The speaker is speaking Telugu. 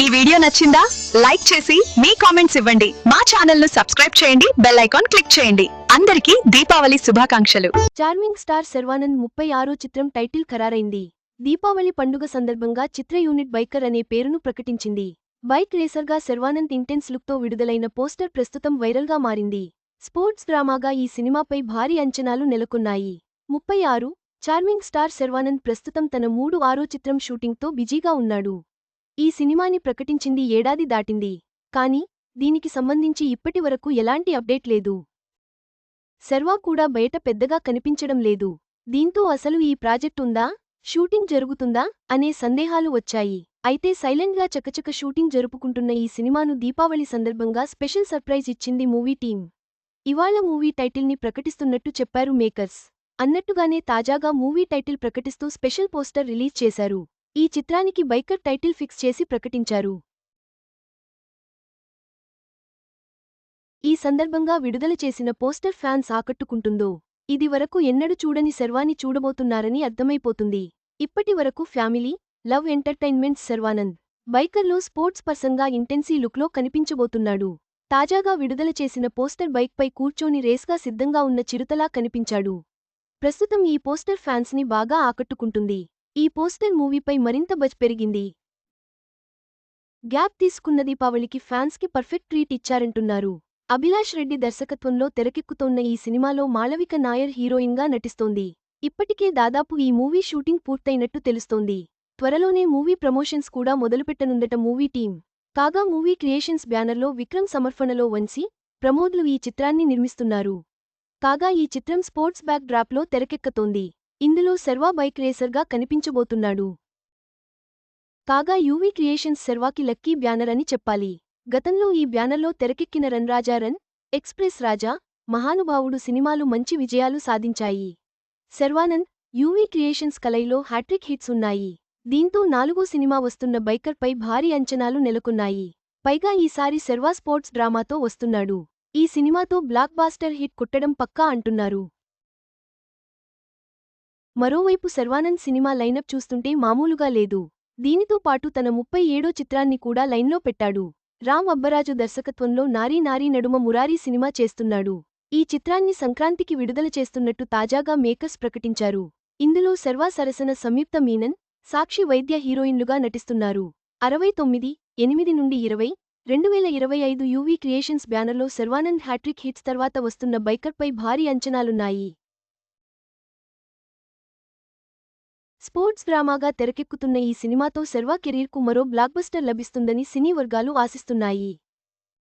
ఈ వీడియో నచ్చిందా? లైక్ చేసి మీ కామెంట్స్ ఇవ్వండి. మా ఛానల్ను సబ్స్క్రైబ్ చేయండి. బెల్ ఐకాన్ క్లిక్ చేయండి. అందరికీ దీపావళి శుభాకాంక్షలు. చార్మింగ్ స్టార్ శర్వానంద్ ముప్పై ఆరో చిత్రం టైటిల్ ఖరారైంది. దీపావళి పండుగ సందర్భంగా చిత్ర యూనిట్ బైకర్ అనే పేరును ప్రకటించింది. బైక్ రేసర్గా శర్వానంద్ ఇంటెన్స్ లుక్తో విడుదలైన పోస్టర్ ప్రస్తుతం వైరల్గా మారింది. స్పోర్ట్స్ డ్రామాగా ఈ సినిమాపై భారీ అంచనాలు నెలకొన్నాయి. ముప్పై ఆరు చార్మింగ్ స్టార్ శర్వానంద్ ప్రస్తుతం తన మూడు ఆరో చిత్రం షూటింగ్తో బిజీగా ఉన్నాడు. ఈ సినిమాని ప్రకటించింది ఏడాది దాటింది. కానీ దీనికి సంబంధించి ఇప్పటివరకు ఎలాంటి అప్డేట్ లేదు. శర్వా కూడా బయట పెద్దగా కనిపించడం లేదు. దీంతో అసలు ఈ ప్రాజెక్ట్ ఉందా? షూటింగ్ జరుగుతుందా? అనే సందేహాలు వచ్చాయి. అయితే సైలెంట్గా చకచక షూటింగ్ జరుపుకుంటున్న ఈ సినిమాను దీపావళి సందర్భంగా స్పెషల్ సర్ప్రైజ్ ఇచ్చింది మూవీ టీం ఇవాళ మూవీ టైటిల్ని ప్రకటిస్తున్నట్టు చెప్పారు మేకర్స్. అన్నట్టుగానే తాజాగా మూవీ టైటిల్ ప్రకటిస్తూ స్పెషల్ పోస్టర్ రిలీజ్ చేశారు. ఈ చిత్రానికి బైకర్ టైటిల్ ఫిక్స్ చేసి ప్రకటించారు. ఈ సందర్భంగా విడుదల చేసిన పోస్టర్ ఫ్యాన్స్ ఆకట్టుకుంటుందో ఇది వరకు ఎన్నడూ చూడని శర్వాని చూడబోతున్నారని అర్థమైపోతుంది. ఇప్పటి వరకు ఫ్యామిలీ లవ్ ఎంటర్టైన్మెంట్స్ శర్వానంద్ బైకర్లో స్పోర్ట్స్ పర్సన్గా ఇంటెన్సీ లుక్లో కనిపించబోతున్నాడు. తాజాగా విడుదల చేసిన పోస్టర్ బైక్పై కూర్చొని రేస్గా సిద్ధంగా ఉన్న చిరుతలా కనిపించాడు. ప్రస్తుతం ఈ పోస్టర్ ఫ్యాన్స్ని బాగా ఆకట్టుకుంటుంది. ఈ పోస్టర్ మూవీపై మరింత బజ్ పెరిగింది. గ్యాప్ తీసుకున్న దీపావళికి ఫ్యాన్స్కి పర్ఫెక్ట్ ట్రీట్ ఇచ్చారంటున్నారు. అభిలాష్ రెడ్డి దర్శకత్వంలో తెరకెక్కుతోన్న ఈ సినిమాలో మాళవిక నాయర్ హీరోయిన్గా నటిస్తోంది. ఇప్పటికే దాదాపు ఈ మూవీ షూటింగ్ పూర్తయినట్టు తెలుస్తోంది. త్వరలోనే మూవీ ప్రమోషన్స్ కూడా మొదలుపెట్టనుందట మూవీ టీం కాగా మూవీ క్రియేషన్స్ బ్యానర్లో విక్రమ్ సమర్పణలో వంశీ ప్రమోద్లు ఈ చిత్రాన్ని నిర్మిస్తున్నారు. కాగా ఈ చిత్రం స్పోర్ట్స్ బ్యాక్ డ్రాప్లో తెరకెక్కతోంది. ఇందులో శర్వా బైక్ రేసర్గా కనిపించబోతున్నాడు. కాగా యూవీ క్రియేషన్స్ శర్వాకి లక్కీ బ్యానర్ అని చెప్పాలి. గతంలో ఈ బ్యానర్లో తెరకెక్కిన రన్రాజా రన్ ఎక్స్ప్రెస్ రాజా మహానుభావుడు సినిమాలు మంచి విజయాలు సాధించాయి. శర్వానంద్ యూవీ క్రియేషన్స్ కలయిలో హ్యాట్రిక్ హిట్స్ ఉన్నాయి. దీంతో నాలుగో సినిమా వస్తున్న బైకర్పై భారీ అంచనాలు నెలకొన్నాయి. పైగా ఈసారి శర్వా స్పోర్ట్స్ డ్రామాతో వస్తున్నాడు. ఈ సినిమాతో బ్లాక్ బాస్టర్ హిట్ కొట్టడం పక్కా అంటున్నారు. మరోవైపు శర్వానంద్ సినిమా లైనప్ చూస్తుంటే మామూలుగా లేదు. దీనితో పాటు తన ముప్పై ఏడో చిత్రాన్ని కూడా లైన్లో పెట్టాడు. రామ్ అబ్బరాజు దర్శకత్వంలో నారీ నారీ నడుమ మురారీ సినిమా చేస్తున్నాడు. ఈ చిత్రాన్ని సంక్రాంతికి విడుదల చేస్తున్నట్టు తాజాగా మేకర్స్ ప్రకటించారు. ఇందులో శర్వా సరసన సంయుక్త మీనన్ సాక్షి వైద్య హీరోయిన్లుగా నటిస్తున్నారు. అరవై తొమ్మిది ఎనిమిది నుండి ఇరవై రెండు వేల ఇరవై ఐదు యూవీ క్రియేషన్స్ బ్యానర్లో శర్వానంద్ హ్యాట్రిక్ హిట్స్ తర్వాత వస్తున్న బైకర్పై భారీ అంచనాలున్నాయి. స్పోర్ట్స్ డ్రామాగా తెరకెక్కుతున్న ఈ సినిమాతో శర్వా కెరీర్కు మరో బ్లాక్బస్టర్ లభిస్తుందని సినీ వర్గాలు ఆశిస్తున్నాయి.